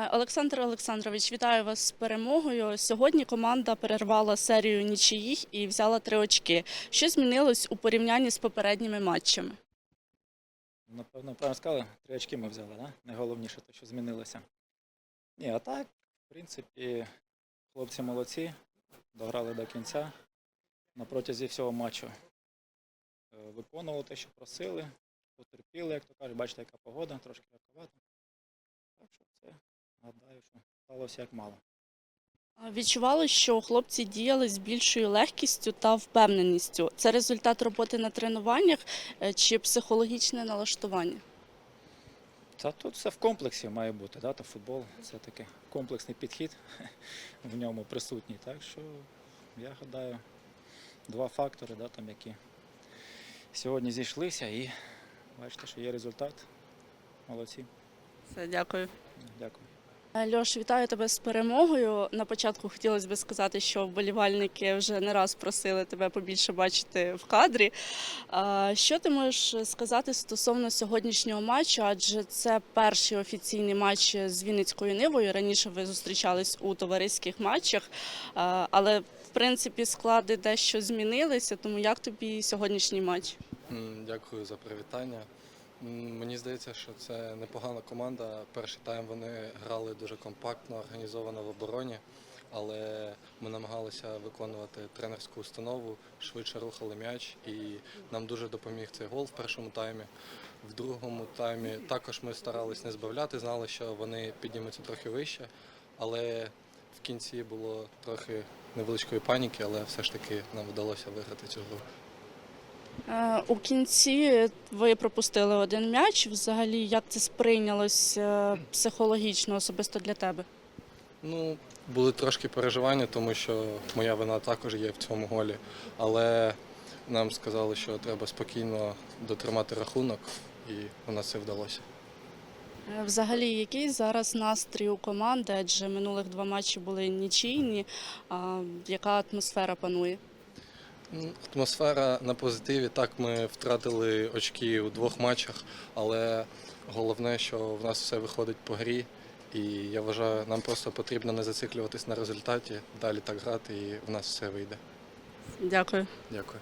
Е, Олександр Олександрович, вітаю вас з перемогою. Сьогодні команда перервала серію нічиїх і взяла три очки. Що змінилось у порівнянні з попередніми матчами? Напевно, правильно сказали, три очки ми взяли, да? найголовніше те, що змінилося. Ні, а так, в принципі, хлопці молодці, дограли до кінця. На протязі всього матчу е, виконували те, що просили, потерпіли, як то кажуть, бачите, яка погода, трошки рахувати. Так що це, гадаю, що сталося як мало. Відчували, що хлопці діяли з більшою легкістю та впевненістю. Це результат роботи на тренуваннях е, чи психологічне налаштування? Та тут все в комплексі має бути, да? то футбол це таки комплексний підхід в ньому присутній. Так що я гадаю, два фактори, да, там, які сьогодні зійшлися, і бачите, що є результат. Молодці. Все, дякую. Дякую. Льош, вітаю тебе з перемогою. На початку хотілося б сказати, що вболівальники вже не раз просили тебе побільше бачити в кадрі. Що ти можеш сказати стосовно сьогоднішнього матчу? Адже це перший офіційний матч з Вінницькою Нивою. Раніше ви зустрічались у товариських матчах, але в принципі склади дещо змінилися. Тому як тобі сьогоднішній матч? Дякую за привітання. Мені здається, що це непогана команда. Перший тайм вони грали дуже компактно, організовано в обороні, але ми намагалися виконувати тренерську установу, швидше рухали м'яч, і нам дуже допоміг цей гол в першому таймі. В другому таймі також ми старались не збавляти, знали, що вони піднімуться трохи вище, але в кінці було трохи невеличкої паніки, але все ж таки нам вдалося виграти цю гру. Е, У кінці ви пропустили один м'яч. Взагалі, як це сприйнялось е, психологічно особисто для тебе? Ну, були трошки переживання, тому що моя вина також є в цьому голі. Але нам сказали, що треба спокійно дотримати рахунок, і у нас це вдалося. Е, Взагалі, який зараз настрій у команди? Адже минулих два матчі були нічийні. А яка атмосфера панує? Ну, Атмосфера на позитиві. Так, ми втратили очки у двох матчах, але головне, що в нас все виходить по грі. І я вважаю, нам просто потрібно не зациклюватись на результаті, далі так грати, і в нас все вийде. Дякую. Дякую.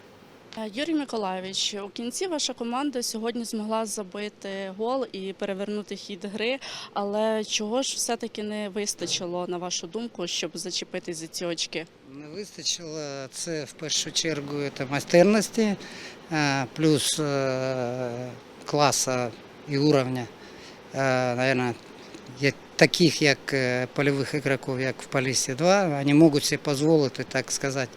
Е, Юрій Миколайович, у кінці ваша команда сьогодні змогла забити гол і перевернути хід гри. Але чого ж все-таки не вистачило, на вашу думку, щоб зачепити за ці очки? Не вистачило. Це в першу чергу це майстерності, е, плюс е, класа і уровня, наверное, як- таких як е, польових игроков, як в Полісі 2, вони можуть собі дозволити, так сказати,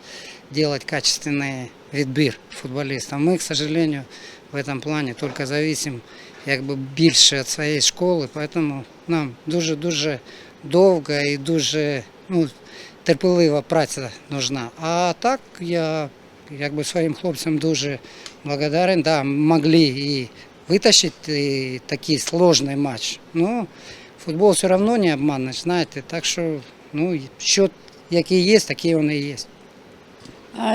делать качественный відбір футболістам. Ми, к сожалению, в этом плане только зависим якби більше від своєї школи, поэтому нам дуже-дуже довго і дуже ну, терпелива праця нужна. А так я якби своїм хлопцям дуже благодарен. Да, могли і витащити такий сложний матч. Ну, футбол все одно не обманеш, знаєте. Так що ну, счет який є, такий він і є.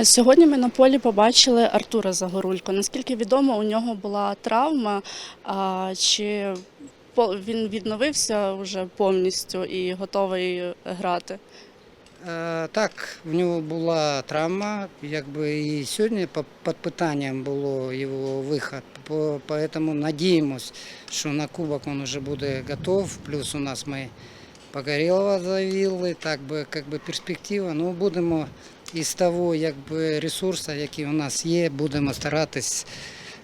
Сьогодні ми на полі побачили Артура Загорулько. Наскільки відомо, у нього була травма. Чи він відновився вже повністю і готовий грати? Е, Так, в нього була травма, якби і сьогодні під питанням було його вихід. По- Поэтому надіємось, що на кубок він вже буде готов. Плюс у нас ми Погорєлова завели, так би, як би перспектива. Ну, будемо із того якби, ресурсу, який у нас є, будемо старатись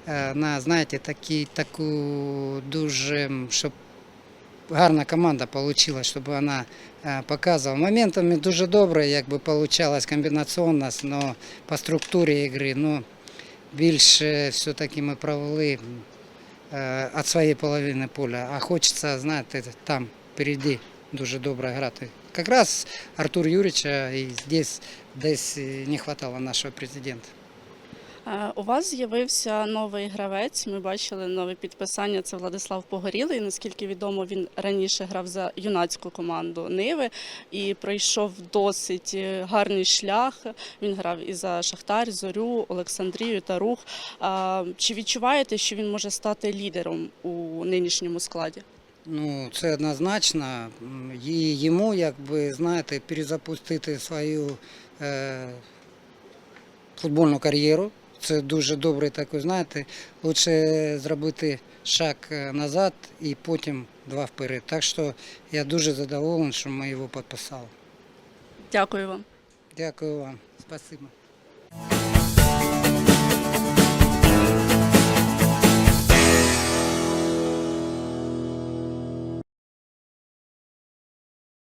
е, на, знаєте, такі, таку дуже, щоб гарна команда вийшла, щоб вона е, показувала. Моментами дуже добре, якби получалось комбінаційно, але по структурі гри, ну, більше все-таки ми провели е, від своєї половини поля. А хочеться, знаєте, там впереді дуже добре грати. Якраз Артур Юрича і здесь десь е, не вистачало нашого президента. Е, У вас з'явився новий гравець. Ми бачили нове підписання. Це Владислав Погорілий. Наскільки відомо, він раніше грав за юнацьку команду Ниви і пройшов досить е, гарний шлях. Він грав і за Шахтар, Зорю, Олександрію та Рух. Чи відчуваєте, що він може стати лідером у нинішньому складі? Ну, це однозначно. І йому, якби, знаєте, перезапустити свою е, футбольну кар'єру. Це дуже добре такий, знаєте, лучше зробити шаг е, назад і потім два вперед. Так що я дуже задоволений, що ми його підписали. Дякую вам. Дякую вам. Спасибо.